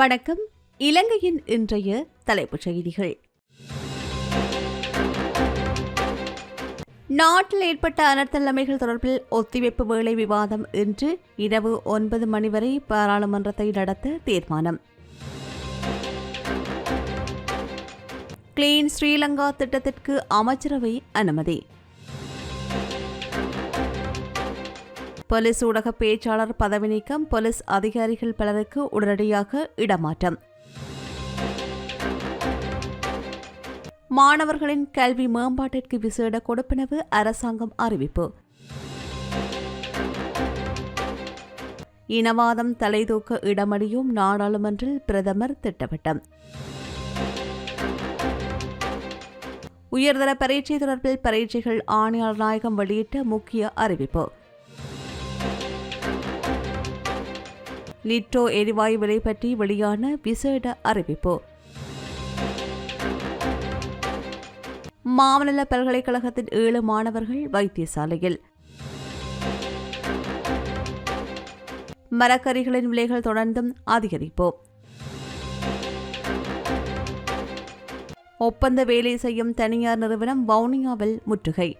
வணக்கம். இலங்கையின் இன்றைய தலைப்புச் செய்திகள். நாட்டில் ஏற்பட்ட அனர்த்த நிலைமைகள் தொடர்பில் ஒத்திவைப்பு வேலை விவாதம் இன்று இரவு ஒன்பது மணி வரை பாராளுமன்றத்தை நடத்த தீர்மானம். கிளீன் ஸ்ரீலங்கா திட்டத்திற்கு அமைச்சரவை அனுமதி. போலீஸ் ஊடக பேச்சாளர் பதவி நீக்கம் போலீஸ் அதிகாரிகள் பலருக்கு உடனடியாக இடமாற்றம். மாணவர்களின் கல்வி மேம்பாட்டிற்கு விசேட கொடுப்பனவு அரசாங்கம் அறிவிப்பு. இனவாதம் தலைதூக்க இடமடியும் நாடாளுமன்றில் பிரதமர் திட்டவட்டம். உயர்தர பரீட்சை தொடர்பில் பரீட்சைகள் ஆணையாளர் நாயகம் வெளியிட்ட முக்கிய அறிவிப்பு. லிட்டோ எரிவாயு விலை பற்றி வெளியான விசேட அறிவிப்பு. மாமல்ல பல்கலைக்கழகத்தின் ஏழு மாணவர்கள் வைத்தியசாலையில். மரக்கறிகளின் விலைகள் தொடர்ந்தும் அதிகரிப்பு. ஒப்பந்த வேலை செய்யும் தனியார் நிறுவனம் வவுனியாவில் முற்றுகை.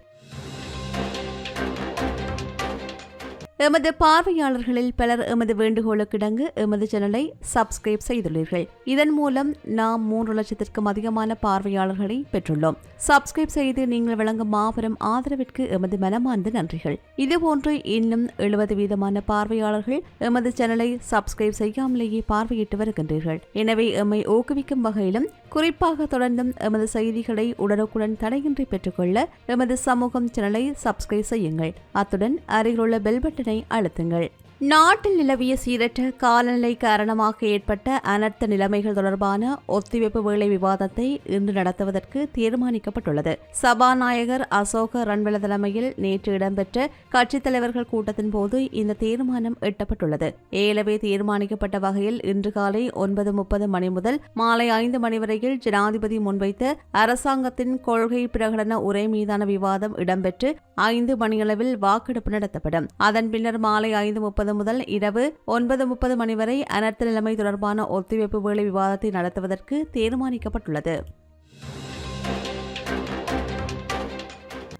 எமது பார்வையாளர்களில் பலர் எமது வேண்டுகோளுக்கிடங்கு எமது சேனலை சப்ஸ்கிரைப் செய்துள்ளீர்கள். இதன் மூலம் நாம் மூன்று லட்சத்திற்கும் அதிகமான பார்வையாளர்களை பெற்றுள்ளோம். சப்ஸ்கிரைப் செய்து நீங்கள் வழங்கும் மாபெரும் ஆதரவிற்கு எமது மனமார்ந்த நன்றிகள். இதுபோன்று இன்னும் எழுபது வீதமான பார்வையாளர்கள் எமது சேனலை சப்ஸ்கிரைப் செய்யாமலேயே பார்வையிட்டு வருகின்றீர்கள். எனவே எம்மை ஊக்குவிக்கும் வகையிலும் குறிப்பாக தொடர்ந்தும் எமது செய்திகளை உடனுக்குடன் தடையின்றி பெற்றுக்கொள்ள எமது சமூகம் சேனலை சப்ஸ்கிரைப் செய்யுங்கள். அத்துடன் அருகிலுள்ள பெல் பட்டனை அழுத்துங்கள். நாட்டில் நிலவிய சீரற்ற காலநிலை காரணமாக ஏற்பட்ட அனர்த்த நிலைமைகள் தொடர்பான ஒத்திவைப்பு வேலை விவாதத்தை இன்று நடத்துவதற்கு தீர்மானிக்கப்பட்டுள்ளது. சபாநாயகர் அசோக ரன்வெல தலைமையில் நேற்று இடம்பெற்ற கட்சித் தலைவர்கள் கூட்டத்தின் போது இந்த தீர்மானம் எட்டப்பட்டுள்ளது. ஏலவே தீர்மானிக்கப்பட்ட வகையில் இன்று காலை ஒன்பது முப்பது மணி முதல் மாலை ஐந்து மணி வரையில் ஜனாதிபதி முன்வைத்த அரசாங்கத்தின் கொள்கை பிரகடன உரை மீதான விவாதம் இடம்பெற்று ஐந்து மணியளவில் வாக்கெடுப்பு நடத்தப்படும். அதன் பின்னர் மாலை ஐந்து முப்பது முப்பது முதல் இரவு ஒன்பது முப்பது மணி வரை அனர்த்த நிலைமை தொடர்பான ஒத்திவைப்பு வேலை விவாதத்தை நடத்துவதற்கு தீர்மானிக்கப்பட்டுள்ளது.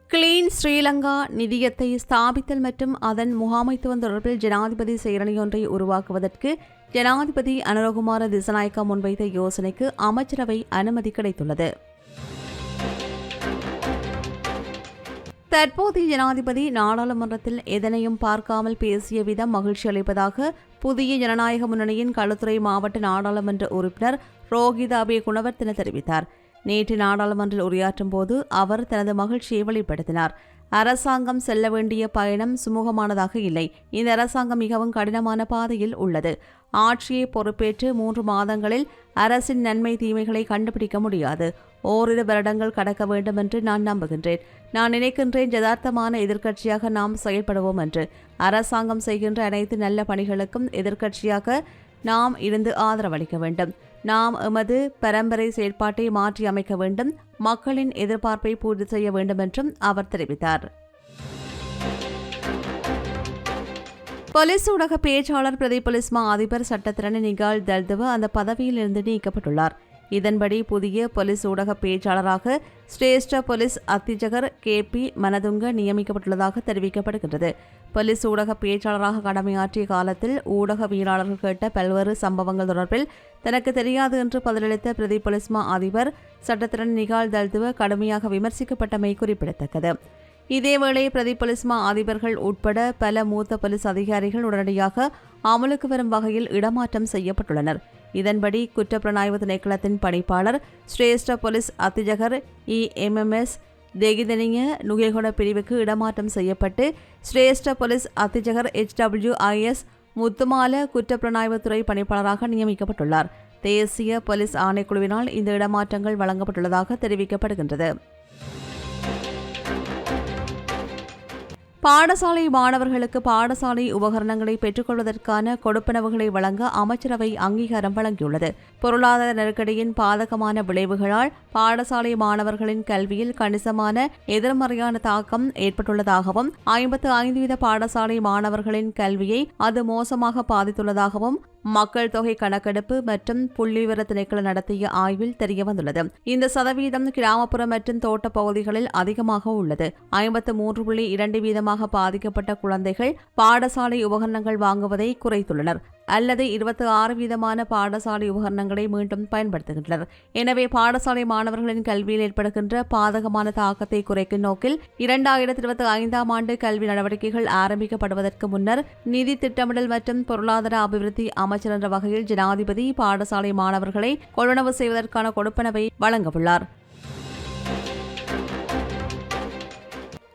கிளீன் ஸ்ரீலங்கா நிதியத்தை ஸ்தாபித்தல் மற்றும் அதன் முகாமைத்துவம் தொடர்பில் ஜனாதிபதி செயலணியொன்றை உருவாக்குவதற்கு ஜனாதிபதி அனுரகுமார திசநாயக்கா முன்வைத்த யோசனைக்கு அமைச்சரவை அனுமதி கிடைத்துள்ளது. தற்போதைய ஜனாதிபதி நாடாளுமன்றத்தில் எதனையும் பார்க்காமல் பேசிய விதம் மகிழ்ச்சி அளிப்பதாக புதிய ஜனநாயக முன்னணியின் களுத்துறை மாவட்ட நாடாளுமன்ற உறுப்பினர் ரோஹித அபே குணவர்த்தன தெரிவித்தார். நேற்று நாடாளுமன்றில் உரையாற்றும் போது அவர் தனது மகிழ்ச்சியை வெளிப்படுத்தினார். அரசாங்கம் செல்ல வேண்டிய பயணம் சுமூகமானதாக இல்லை. இந்த அரசாங்கம் மிகவும் கடினமான பாதையில் உள்ளது. ஆட்சியை பொறுப்பேற்று மூன்று மாதங்களில் அரசின் நன்மை தீமைகளை கண்டுபிடிக்க முடியாது. ஓரிரு வருடங்கள் கடக்க வேண்டும் என்று நான் நம்புகின்றேன். நான் நினைக்கின்றேன் யதார்த்தமான எதிர்க்கட்சியாக நாம் செயல்படுவோம் என்று. அரசாங்கம் செய்கின்ற அனைத்து நல்ல பணிகளுக்கும் எதிர்க்கட்சியாக நாம் இருந்து ஆதரவளிக்க வேண்டும். நாம் எமது பரம்பரை செயற்பாட்டை மாற்றி அமைக்க வேண்டும் மக்களின் எதிர்பார்ப்பை பூர்த்தி செய்ய வேண்டும் என்றும் அவர் தெரிவித்தார். போலீஸ் ஊடக பேச்சாளர் பிரதி போலீஸ் மா அதிபர் சட்டத்திரணி நிகால் தல்தவ அந்த பதவியில் இருந்து நீக்கப்பட்டுள்ளார். இதன்படி புதிய போலீஸ் ஊடக பேச்சாளராக சிரேஷ்ட போலீஸ் அத்திஜகர் கே பி மனதுங்க நியமிக்கப்பட்டுள்ளதாக தெரிவிக்கப்படுகின்றது. போலீஸ் ஊடக பேச்சாளராக கடமையாற்றிய காலத்தில் ஊடகவியலாளர்கள் கேட்ட பல்வேறு சம்பவங்கள் தொடர்பில் தனக்கு தெரியாது என்று பதிலளித்த பிரதி பொலிஸ்மா அதிபர் சட்டத்திறன் நிகால் தல்துவ கடுமையாக விமர்சிக்கப்பட்டமை குறிப்பிடத்தக்கது. இதேவேளை பிரதி பொலிஸ்மா அதிபர்கள் உட்பட பல மூத்த போலீஸ் அதிகாரிகள் உடனடியாக அமலுக்கு வரும் வகையில் இடமாற்றம் செய்யப்பட்டுள்ளனர். இதன்படி குற்றப்புலனாய்வு திணைக்களத்தின் பணிப்பாளர் சிரேஷ்ட போலீஸ் அத்திஜகர் இ எம்எம்எஸ் தேகிதனிய நுகைகொட பிரிவுக்கு இடமாற்றம் செய்யப்பட்டு சிரேஷ்ட police அத்திஜகர் H W I S Muthumala குற்றப்புலனாய்வுத்துறை பணிப்பாளராக நியமிக்கப்பட்டுள்ளார். தேசிய போலீஸ் ஆணைக்குழுவினால் இந்த இடமாற்றங்கள் வழங்கப்பட்டுள்ளதாக தெரிவிக்கப்படுகின்றது. பாடசாலை மாணவர்களுக்கு பாடசாலை உபகரணங்களை பெற்றுக்கொள்வதற்கான கொடுப்பனவுகளை வழங்க அமைச்சரவை அங்கீகாரம் வழங்கியுள்ளது. பொருளாதார நெருக்கடியின் பாதகமான விளைவுகளால் பாடசாலை மாணவர்களின் கல்வியில் கணிசமான எதிர்மறையான தாக்கம் ஏற்பட்டுள்ளதாகவும் ஐம்பத்து ஐந்து வீத பாடசாலை மாணவர்களின் கல்வியை அது மோசமாக பாதித்துள்ளதாகவும் மக்கள் தொகை கணக்கெடுப்பு மற்றும் புள்ளிவிவர திணைக்களம் நடத்திய ஆய்வில் தெரியவந்துள்ளது. இந்த சதவீதம் கிராமப்புற மற்றும் தோட்ட பகுதிகளில் அதிகமாக உள்ளது. ஐம்பத்து மூன்று புள்ளி இரண்டு வீதமாக பாதிக்கப்பட்ட குழந்தைகள் பாடசாலை உபகரணங்கள் வாங்குவதை குறைத்துள்ளனர். அல்லது இருபத்தி ஆறு வீதமான பாடசாலை உபகரணங்களை மீண்டும் பயன்படுத்துகின்றனர். எனவே பாடசாலை மாணவர்களின் கல்வியில் ஏற்படுகின்ற பாதகமான தாக்கத்தை குறைக்கும் நோக்கில் இரண்டாயிரத்தி இருபத்தி ஐந்தாம் ஆண்டு கல்வி நடவடிக்கைகள் ஆரம்பிக்கப்படுவதற்கு முன்னர் நிதி திட்டமிடல் மற்றும் பொருளாதார அபிவிருத்தி அமைச்சர் என்ற வகையில் ஜனாதிபதி பாடசாலை மாணவர்களை கொள்வனவு செய்வதற்கான கொடுப்பனவை வழங்கவுள்ளார்.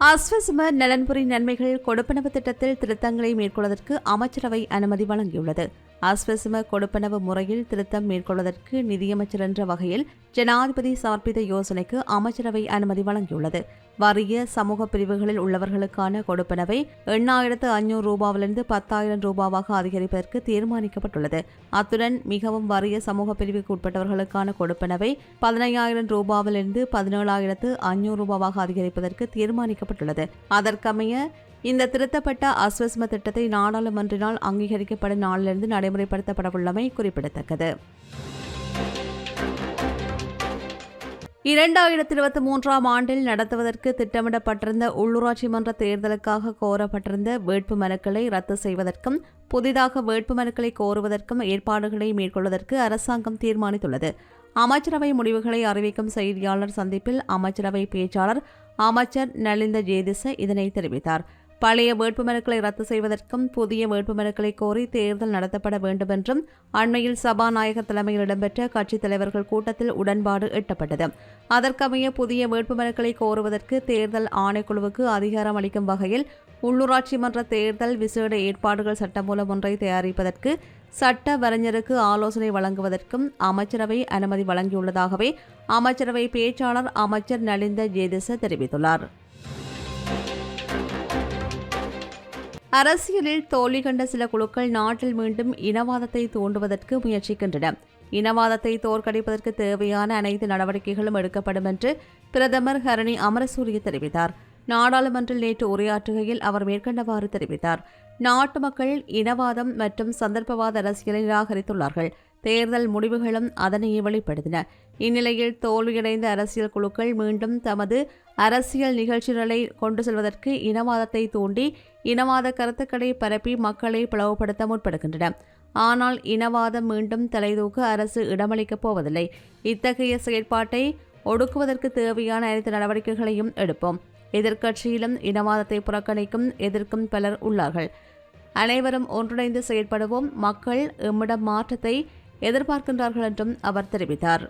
அஸ்வசும நலன்புரி நன்மைகள் கொடுப்பனவு திட்டத்தில் திருத்தங்களை மேற்கொள்வதற்கு அமைச்சரவை அனுமதி வழங்கியுள்ளது. அஸ்வசிம கொடுப்பனவு முறையில் திருத்தம் மேற்கொள்வதற்கு நிதியமைச்சர் என்ற வகையில் ஜனாதிபதி சமர்ப்பித்த யோசனைக்கு அமைச்சரவை அனுமதி வழங்கியுள்ளது. வறிய சமூக பிரிவுகளில் உள்ளவர்களுக்கான கொடுப்பனவை எண்ணாயிரத்து ஐநூறு ரூபாவிலிருந்து பத்தாயிரம் ரூபாவாக அதிகரிப்பதற்கு தீர்மானிக்கப்பட்டுள்ளது. அத்துடன் மிகவும் வறிய சமூக பிரிவுக்கு உட்பட்டவர்களுக்கான கொடுப்பனவை பதினையாயிரம் ரூபாவிலிருந்து பதினேழாயிரத்து ஐநூறு ரூபாவாக அதிகரிப்பதற்கு தீர்மானிக்கப்பட்டுள்ளது. அதற்கமைய இந்த திருத்தப்பட்ட அஸ்வஸ்ம திட்டத்தை நாடாளுமன்றினால் அங்கீகரிக்கப்படும் நாளிலிருந்து நடைமுறைப்படுத்தப்படவுள்ளமை குறிப்பிடத்தக்கது. இரண்டாயிரத்தி இருபத்தி மூன்றாம் ஆண்டில் நடத்துவதற்கு திட்டமிடப்பட்டிருந்த உள்ளூராட்சி மன்ற தேர்தலுக்காக கோரப்பட்டிருந்த வேட்பு மனுக்களை ரத்து செய்வதற்கும் புதிதாக வேட்பு மனுக்களை கோருவதற்கும் ஏற்பாடுகளை மேற்கொள்வதற்கு அரசாங்கம் தீர்மானித்துள்ளது. அமைச்சரவை முடிவுகளை அறிவிக்கும் செய்தியாளர் சந்திப்பில் அமைச்சரவை பேச்சாளர் அமைச்சர் நலிந்த ஜேதிச இதனை தெரிவித்தார். பழைய வேட்புமனுக்களை ரத்து செய்வதற்கும் புதிய வேட்புமனுக்களை கோரி தேர்தல் நடத்தப்பட வேண்டுமென்றும் அண்மையில் சபாநாயகர் தலைமையில் இடம்பெற்ற கட்சித் தலைவர்கள் கூட்டத்தில் உடன்பாடு எட்டப்பட்டது. அதற்கமைய புதிய வேட்புமனுக்களை கோருவதற்கு தேர்தல் ஆணைக்குழுவுக்கு அதிகாரம் அளிக்கும் வகையில் உள்ளூராட்சி மன்ற தேர்தல் விசேட ஏற்பாடுகள் சட்டமூலம் ஒன்றை தயாரிப்பதற்கு சட்ட வரைஞருக்கு ஆலோசனை வழங்குவதற்கும் அமைச்சரவை அனுமதி வழங்கியுள்ளதாகவே அமைச்சரவை பேச்சாளர் அமைச்சர் நலிந்த ஜேதிச தெரிவித்துள்ளார். அரசியலில் தோல்வி கண்ட சில குழுக்கள் நாட்டில் மீண்டும் இனவாதத்தை தூண்டுவதற்கு முயற்சிக்கின்றன. இனவாதத்தை தோற்கடிப்பதற்கு தேவையான அனைத்து நடவடிக்கைகளும் எடுக்கப்படும் என்று பிரதமர் ஹரணி அமரசூரிய தெரிவித்தார். நாடாளுமன்றில் நேற்று உரையாற்றுகையில் அவர் மேற்கண்டவாறு தெரிவித்தார். நாட்டு மக்கள் இனவாதம் மற்றும் சந்தர்ப்பவாத அரசியலை நிராகரித்துள்ளார்கள். தேர்தல் முடிவுகளும் அதனையே வெளிப்படுத்தின. இந்நிலையில் தோல்வியடைந்த அரசியல் குழுக்கள் மீண்டும் தமது அரசியல் நிகழ்ச்சிகளை கொண்டு செல்வதற்கு இனவாதத்தை தூண்டி இனவாத கருத்துக்களை பரப்பி மக்களை பிளவுபடுத்த முற்படுகின்றன. ஆனால் இனவாதம் மீண்டும் தலைதூக்க அரசு இடமளிக்கப் போவதில்லை. இத்தகைய செயற்பாட்டை ஒடுக்குவதற்கு தேவையான அனைத்து நடவடிக்கைகளையும் எடுப்போம். எதிர்க்கட்சியிலும் இனவாதத்தை புறக்கணிக்கும் எதிர்க்கும் பலர் உள்ளார்கள். அனைவரும் ஒன்றிணைந்து செயற்படுவோம். மக்கள் எம்மிடம் மாற்றத்தை எதிர்பார்க்கின்றார்கள் என்றும் அவர் தெரிவித்தார்.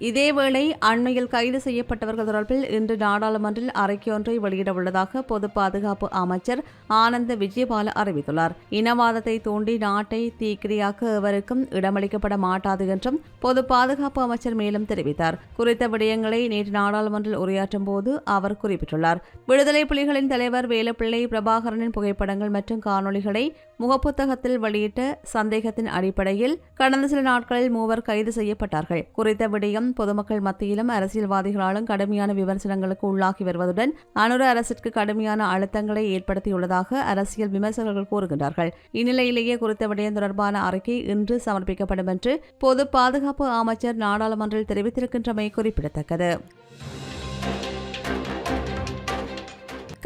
இதேவேளை அண்மையில் கைது செய்யப்பட்டவர்கள் தொடர்பில் இன்று நாடாளுமன்றில் அறிக்கையொன்றை வெளியிட உள்ளதாக பொது பாதுகாப்பு அமைச்சர் ஆனந்த விஜயபால அறிவித்துள்ளார். இனவாதத்தை தூண்டி நாட்டை தீக்கிரியாக்க எவருக்கும் இடமளிக்கப்பட மாட்டாது என்றும் பொது பாதுகாப்பு அமைச்சர் மேலும் தெரிவித்தார். குறித்த விடயங்களை நேற்று நாடாளுமன்றில் உரையாற்றும் போது அவர் குறிப்பிட்டுள்ளார். விடுதலை புலிகளின் தலைவர் வேலப்பிள்ளை பிரபாகரனின் புகைப்படங்கள் மற்றும் காணொலிகளை முகப்புத்தகத்தில் வெளியிட்ட சந்தேகத்தின் அடிப்படையில் கடந்த சில நாட்களில் மூவர் கைது செய்யப்பட்டார்கள். குறித்த விடயம் பொதுமக்கள் மத்தியிலும் அரசியல்வாதிகளாலும் கடுமையான விமர்சனங்களுக்கு உள்ளாகி வருவதுடன் அனுர அரசிற்கு கடுமையான அழுத்தங்களை ஏற்படுத்தியுள்ளதாக அரசியல் விமர்சகர்கள் கூறுகின்றார்கள். இந்நிலையிலேயே குறித்த விடயம் தொடர்பான அறிக்கை இன்று சமர்ப்பிக்கப்படும் என்று பொது பாதுகாப்பு அமைச்சர் நாடாளுமன்றில் தெரிவித்திருக்கின்றமை குறிப்பிடத்தக்கது.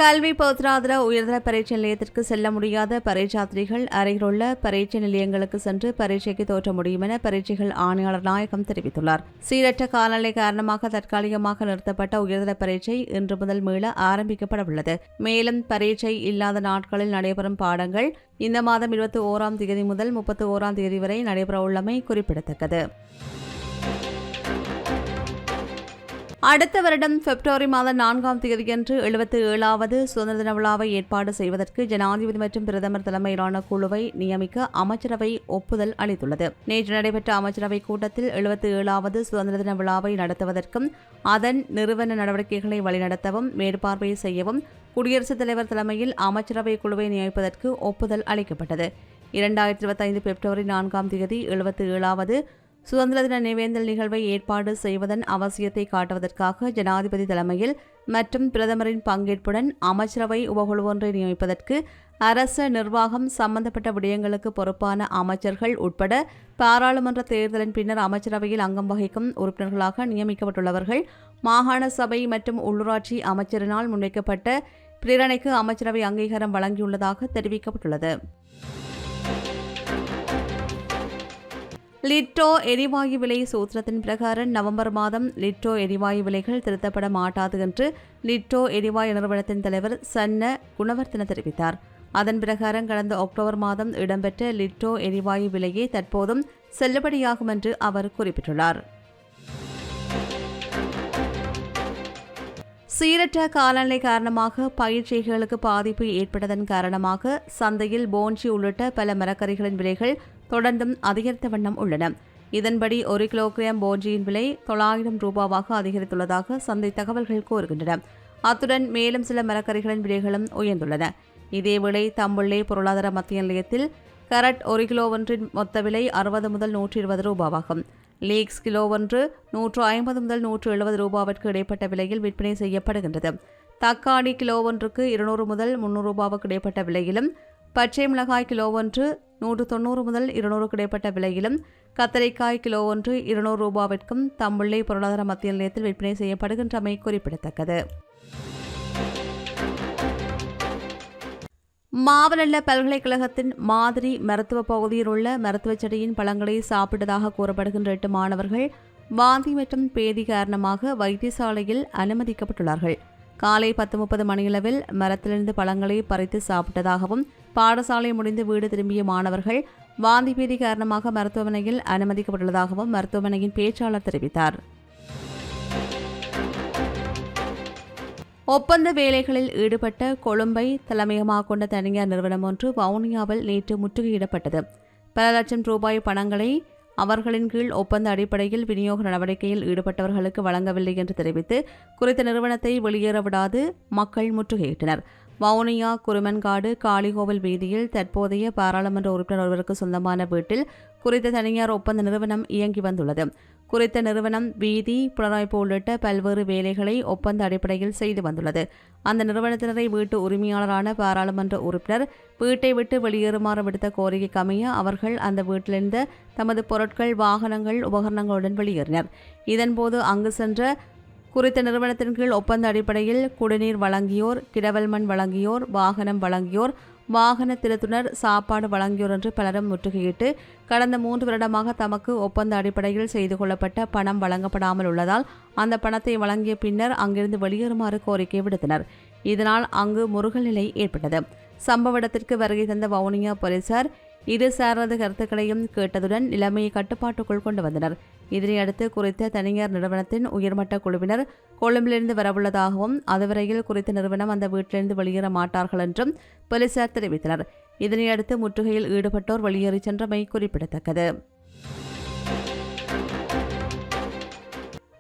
கல்வி போத்ராதர உயர்தர பரீட்சை நிலையத்திற்கு செல்ல முடியாத பரீட்சாத்திரிகள் அருகிலுள்ள பரீட்சை நிலையங்களுக்கு சென்று பரீட்சைக்கு தோற்ற முடியும் என பரீட்சைகள் ஆணையாளர் நாயகம் தெரிவித்துள்ளார். சீரற்ற காலநிலை காரணமாக தற்காலிகமாக நிறுத்தப்பட்ட உயர்தர பரீட்சை இன்று முதல் மீள ஆரம்பிக்கப்பட மேலும் பரீட்சை இல்லாத நாட்களில் நடைபெறும் பாடங்கள் இந்த மாதம் இருபத்தி ஓராம் தேதி முதல் முப்பத்தி ஓராம் தேதி வரை நடைபெறவுள்ளமை குறிப்பிடத்தக்கது. அடுத்த வருடம் பிப்ரவரி மாதம் நான்காம் தேதியன்று எழுபத்தி ஏழாவது சுதந்திர தின விழாவை ஏற்பாடு செய்வதற்கு ஜனாதிபதி மற்றும் பிரதமர் தலைமையிலான குழுவை நியமிக்க அமைச்சரவை ஒப்புதல் அளித்துள்ளது. நேற்று நடைபெற்ற அமைச்சரவை கூட்டத்தில் எழுபத்தி ஏழாவது சுதந்திர தின விழாவை நடத்துவதற்கும் அதன் நிறுவன நடவடிக்கைகளை வழிநடத்தவும் மேற்பார்வை செய்யவும் குடியரசுத் தலைவர் தலைமையில் அமைச்சரவை குழுவை நியமிப்பதற்கு ஒப்புதல் அளிக்கப்பட்டது. இரண்டாயிரத்தி இருபத்தைந்து பிப்ரவரி நான்காம் தேதி எழுபத்தி ஏழாவது சுதந்திர தின நினைவேந்தல் நிகழ்வை ஏற்பாடு செய்வதன் அவசியத்தை காட்டுவதற்காக ஜனாதிபதி தலைமையில் மற்றும் பிரதமரின் பங்கேற்புடன் அமைச்சரவை உபகுழு ஒன்றை நியமிப்பதற்கு அரச நிர்வாகம் சம்பந்தப்பட்ட விடயங்களுக்கு பொறுப்பான அமைச்சர்கள் உட்பட பாராளுமன்ற தேர்தலின் பின்னர் அமைச்சரவையில் அங்கம் வகிக்கும் உறுப்பினர்களாக நியமிக்கப்பட்டுள்ளவர்கள் மாகாண சபை மற்றும் உள்ளூராட்சி அமைச்சரினால் முன்வைக்கப்பட்ட பிரேரணைக்கு அமைச்சரவை அங்கீகாரம் வழங்கியுள்ளதாக தெரிவிக்கப்பட்டுள்ளது. லிட்டோ எரிவாயு விலை சூத்திரத்தின் பிரகாரம் நவம்பர் மாதம் லிட்டோ எரிவாயு விலைகள் திருத்தப்பட மாட்டாது என்று லிட்டோ எரிவாயு நிறுவனத்தின் தலைவர் சன்ன குணவர்த்தன தெரிவித்தார். அதன் பிரகாரம் கடந்த அக்டோபர் மாதம் இடம்பெற்ற லிட்டோ எரிவாயு விலையே தற்போதும் செல்லுபடியாகும் என்று அவர் குறிப்பிட்டுள்ளார். சீரற்ற காலநிலை காரணமாக பயிர் செய்கைகளுக்கு பாதிப்பு ஏற்பட்டதன் காரணமாக சந்தையில் போன்சி உள்ளிட்ட பல மரக்கறிகளின் விலைகள் தொடர்ந்தும் அதிகரித்த வண்ணம் உள்ளன. இதன்படி ஒரு கிலோகிராம் போன்ஜியின் விலை தொள்ளாயிரம் ரூபாவாக அதிகரித்துள்ளதாக சந்தை தகவல்கள் கூறுகின்றன. அத்துடன் மேலும் சில மரக்கறிகளின் விலைகளும் உயர்ந்துள்ளன. இதேவேளை தம்புள்ளே பொருளாதார மத்திய நிலையத்தில் கரட் ஒரு கிலோ ஒன்றின் மொத்த விலை அறுபது முதல் நூற்றி இருபது ரூபாவாகும். லீக்ஸ் கிலோ ஒன்று நூற்று ஐம்பது முதல் நூற்று எழுபது ரூபாவிற்கு இடைப்பட்ட விலையில் விற்பனை செய்யப்படுகின்றது. தக்காளி கிலோ ஒன்றுக்கு இருநூறு முதல் முன்னூறு ரூபாவுக்கு இடைப்பட்ட விலையிலும் பச்சை மிளகாய் கிலோ ஒன்று நூற்று தொண்ணூறு முதல் இருநூறுக்கு இடைப்பட்ட விலையிலும் கத்தரிக்காய் கிலோ ஒன்று இருநூறு ரூபாவிற்கும் தம்புள்ளை பொருளாதார மத்திய நிலையத்தில் விற்பனை செய்யப்படுகின்றமை குறிப்பிடத்தக்கது. மாவனல்ல பல்கலைக்கழகத்தின் மாதிரி மருத்துவ பகுதியில் உள்ள மருத்துவ செடியின் பழங்களை சாப்பிட்டதாக கூறப்படுகின்ற எட்டு மாணவர்கள் வாந்தி மற்றும் பேதி காரணமாக வைத்தியசாலையில் அனுமதிக்கப்பட்டுள்ளார்கள். காலை பத்து முப்பது மணியளவில் மரத்திலிருந்து பழங்களை பறித்து சாப்பிட்டதாகவும் பாடசாலை முடிந்து வீடு திரும்பிய மாணவர்கள் வாந்தி பேதி காரணமாக மருத்துவமனையில் அனுமதிக்கப்பட்டுள்ளதாகவும் மருத்துவமனையின் பேச்சாளர் தெரிவித்தார். ஒப்பந்த வேலைகளில் ஈடுபட்ட கொழும்பை தலைமையமாக கொண்ட தனியார் நிறுவனம் ஒன்று வவுனியாவில் நேற்று முற்றுகையிடப்பட்டது. பல லட்சம் ரூபாய் பணங்களை அவர்களின் கீழ் ஒப்பந்த அடிப்படையில் விநியோக நடவடிக்கையில் ஈடுபட்டவர்களுக்கு வழங்கவில்லை என்று தெரிவித்து குறித்த நிறுவனத்தை வெளியேற விடாது மக்கள் முற்றுகையிட்டனர். வவுனியா குருமன்காடு காளிகோவில் வீதியில் தற்போதைய பாராளுமன்ற உறுப்பினர் ஒருவருக்கு சொந்தமான வீட்டில் குறித்த தனியார் ஒப்பந்த நிறுவனம் இயங்கி வந்துள்ளது. குறித்த நிறுவனம் வீதி புலனாய்ப்பு உள்ளிட்ட பல்வேறு வேலைகளை ஒப்பந்த அடிப்படையில் செய்து வந்துள்ளது. அந்த நிறுவனத்தினரை வீட்டு உரிமையாளரான பாராளுமன்ற உறுப்பினர் வீட்டை விட்டு வெளியேறுமாறு விடுத்த கோரிக்கைக்கு அமைய அவர்கள் அந்த வீட்டிலிருந்து தமது பொருட்கள் வாகனங்கள் உபகரணங்களுடன் வெளியேறினர். இதன்போது அங்கு சென்ற குறித்த நிறுவனத்தின் கீழ் ஒப்பந்த அடிப்படையில் குடிநீர் வழங்கியோர் கிடவல் மண் வழங்கியோர் வாகனம் வழங்கியோர் வாகன திருத்துனர் சாப்பாடு வழங்கியோர் என்று பலரும் முற்றுகையிட்டு கடந்த மூன்று வருடமாக தமக்கு ஒப்பந்த அடிப்படையில் செய்து கொள்ளப்பட்ட பணம் வழங்கப்படாமல் உள்ளதால் அந்த பணத்தை வழங்கிய பின்னர் அங்கிருந்து வெளியேறுமாறு கோரிக்கை விடுத்தனர். இதனால் அங்கு முருகல் நிலை ஏற்பட்டது. சம்பவ இடத்திற்கு வருகை தந்த வவுனியா போலீசார் இரு சாரது கருத்துக்களையும் கேட்டதுடன் நிலைமையை கட்டுப்பாட்டுக்குள் கொண்டு வந்தனர். இதனையடுத்து குறித்த தனியார் நிறுவனத்தின் உயர்மட்ட குழுவினர் கொழும்பிலிருந்து வரவுள்ளதாகவும் அதுவரையில் குறித்த நிறுவனம் அந்த வீட்டிலிருந்து வெளியேற மாட்டார்கள் என்றும் போலீசார் தெரிவித்தனர். இதனையடுத்து முற்றுகையில் ஈடுபட்டோர் வெளியேறி சென்றமை குறிப்பிடத்தக்கது.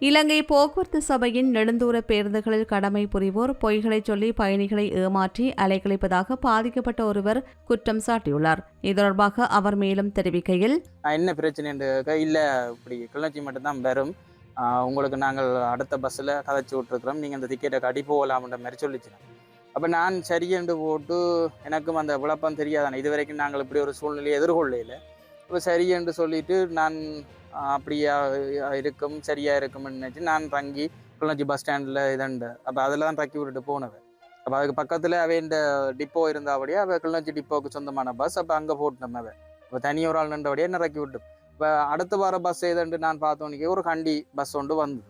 இலங்கை போக்குவரத்து சபையின் நெடுந்தூர பேருந்துகளில் கடமை புரிவோர் பொய்களை சொல்லி பயணிகளை ஏமாற்றி அலைக்கழிப்பதாக பாதிக்கப்பட்ட ஒருவர் குற்றம் சாட்டியுள்ளார். இது தொடர்பாக அவர் மேலும் தெரிவிக்கையில் என்ன பிரச்சனை இல்லை இப்படி கிளர்ச்சி மட்டும்தான் வரும். உங்களுக்கு நாங்கள் அடுத்த பஸ்ஸில் கதைச்சி விட்ருக்குறோம் நீங்கள் அந்த டிக்கெட்டை கட்டி போகலாம்ன்ற மாதிரி சொல்லிச்சினேன் அப்போ நான் சரியென்று போட்டு எனக்கும் அந்த விளப்பம் தெரியாதானே? இது வரைக்கும் நாங்கள் இப்படி ஒரு சூழ்நிலையை எதிர்கொள்ளையில் இப்போ சரியென்று சொல்லிட்டு நான் அப்படியா இருக்கும் சரியா இருக்கும்னு நினச்சி நான் தங்கி கிளர்ச்சி பஸ் ஸ்டாண்டில் இதண்டு அப்போ அதில் தான் தக்கி விட்டுட்டு போனவன். அப்போ அதுக்கு பக்கத்தில் அவன் இந்த டிப்போ இருந்தாபடியே அவள் கிளஞ்சி டிப்போவுக்கு சொந்தமான பஸ் அப்போ அங்கே போட்டு அவன். இப்போ தனி ஒரு ஆள் நின்றபடியே என்ன தக்கி விட்டு இப்போ அடுத்து வர பஸ் ஏதாண்டு நான் பார்த்தோன்னே ஒரு கண்டி பஸ் ஒன்று வந்தது.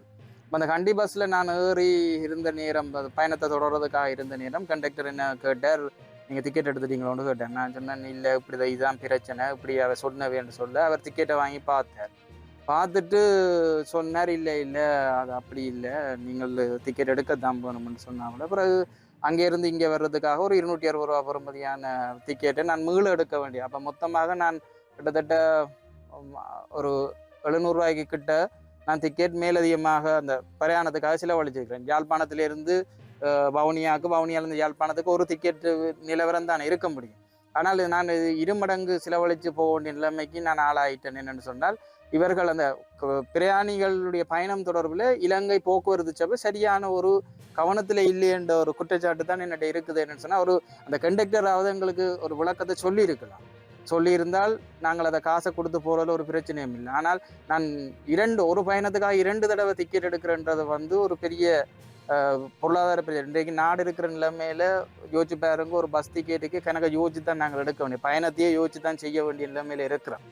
அந்த கண்டி பஸ்ஸில் நான் ஏறி இருந்த நேரம் அது பயணத்தை தொடர்றதுக்காக இருந்த நேரம் கண்டக்டர் என்ன கேட்டார் நீங்கள் டிக்கெட் எடுத்துட்டீங்களோன்னு கேட்டேன். நான் சொன்னேன் இல்லை இப்படி தான் இதுதான் பிரச்சனை. இப்படி அவர் சொன்னவேன்னு சொல்ல அவர் டிக்கெட்டை வாங்கி பார்த்தார். பார்த்துட்டு சொன்னார் இல்லை இல்லை அது அப்படி இல்லை. நீங்கள் டிக்கெட் எடுக்க தான் போகணும்னு சொன்னாங்களே பிறகு அங்கேருந்து இங்கே வர்றதுக்காக ஒரு இருநூற்றி அறுபது ரூபா பெறுமதியான டிக்கெட்டை நான் மீள எடுக்க வேண்டிய அப்போ மொத்தமாக நான் கிட்டத்தட்ட ஒரு எழுநூறுவாய்க்கு கிட்ட நான் டிக்கெட் மேலதிகமாக அந்த பிரயாணத்துக்காக செலவழிச்சிருக்கிறேன். யாழ்ப்பாணத்திலிருந்து வவுனியாவுக்கு வவுனியாவிலிருந்து யாழ்ப்பாணத்துக்கு ஒரு டிக்கெட் நிலவரம் தான் இருக்க முடியும். ஆனால் நான் இரு இருமடங்கு செலவழித்து போக வேண்டிய நிலைமைக்கு நான் ஆளாயிட்டேன். என்னென்னு சொன்னால் இவர்கள் அந்த பிரயாணிகளுடைய பயணம் தொடர்பில் இலங்கை போக்குவரத்து சபை சரியான ஒரு கவனத்தில் இல்லைன்ற ஒரு குற்றச்சாட்டு தான் என்னட்ட இருக்குது என்னன்னு சொன்னால் ஒரு அந்த கண்டக்டராவது எங்களுக்கு ஒரு விளக்கத்தை சொல்லியிருக்கலாம். சொல்லியிருந்தால் நாங்கள் அதை காசை கொடுத்து போகிறதுல ஒரு பிரச்சனையும் இல்லை. ஆனால் நான் இரண்டு ஒரு பயணத்துக்காக இரண்டு தடவை டிக்கெட் எடுக்கிறேன்றது வந்து ஒரு பெரிய பொருளாதார பிரச்சனை. இன்றைக்கு நாடு இருக்கிற நிலைமையில யோசிச்சு பாருங்க ஒரு பஸ் டிக்கெட்டுக்கு கணக்கை யோசிச்சு தான் நாங்கள் எடுக்க வேண்டிய பயணத்தையே யோசிச்சு தான் செய்ய வேண்டிய நிலைமையில இருக்கிறோம்.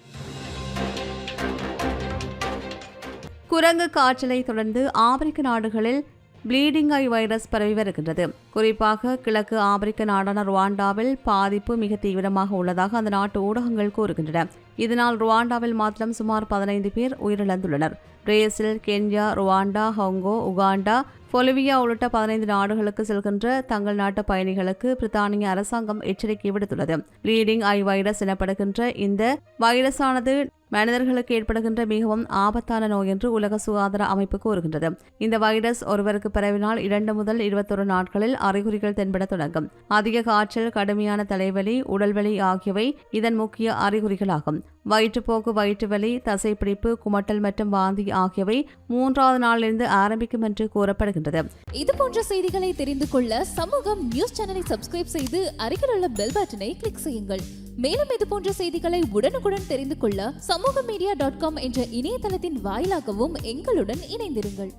குரங்கு காய்ச்சலை தொடர்ந்து ஆப்பிரிக்க நாடுகளில் ப்ளீடிங் ஐ வைரஸ் பரவி வருகின்றது. குறிப்பாக கிழக்கு ஆப்பிரிக்க நாடான ருவாண்டாவில் பாதிப்பு மிக தீவிரமாக உள்ளதாக அந்த நாட்டு ஊடகங்கள் கூறுகின்றன. இதனால் ருவாண்டாவில் மாத்திரம் சுமார் பதினைந்து பேர் உயிரிழந்துள்ளனர். பிரேசில் கென்யா ருவாண்டா ஹாங்கோ உகாண்டா பொலிவியா உள்ளிட்ட பதினைந்து நாடுகளுக்கு செல்கின்ற தங்கள் நாட்டு பயணிகளுக்கு பிரித்தானிய அரசாங்கம் எச்சரிக்கை விடுத்துள்ளது. ப்ளீடிங் ஐ வைரஸ் எனப்படுகின்ற இந்த வைரஸானது மனிதர்களுக்கு ஏற்படுகின்ற மிகவும் ஆபத்தான நோய் என்று உலக சுகாதார அமைப்பு கூறுகின்றது. இந்த வைரஸ் ஒருவருக்கு பரவினால் இரண்டு முதல் இருபத்தொரு நாட்களில் அறிகுறிகள் தென்பட தொடங்கும். அதிக காய்ச்சல் கடுமையான தலைவலி உடல்வலி ஆகியவை இதன் முக்கிய அறிகுறிகளாகும். வயிற்றுப்போக்கு வயிற்று வலி தசைப்பிடிப்பு குமட்டல் மற்றும் வாந்தி ஆகியவை மூன்றாவது நாளிலிருந்து ஆரம்பிக்கும் என்று கூறப்படுகின்றது. இது போன்ற செய்திகளை தெரிந்து கொள்ள சமூகம் நியூஸ் சேனலை சப்ஸ்கிரைப் செய்து அருகில் உள்ள பெல் பட்டனை கிளிக் செய்யுங்கள். மேலும் இது போன்ற செய்திகளை உடனுக்குடன் தெரிந்து கொள்ள சமூக மீடியா டாட் காம் என்ற இணையதளத்தின் வாயிலாகவும் எங்களுடன் இணைந்திருங்கள்.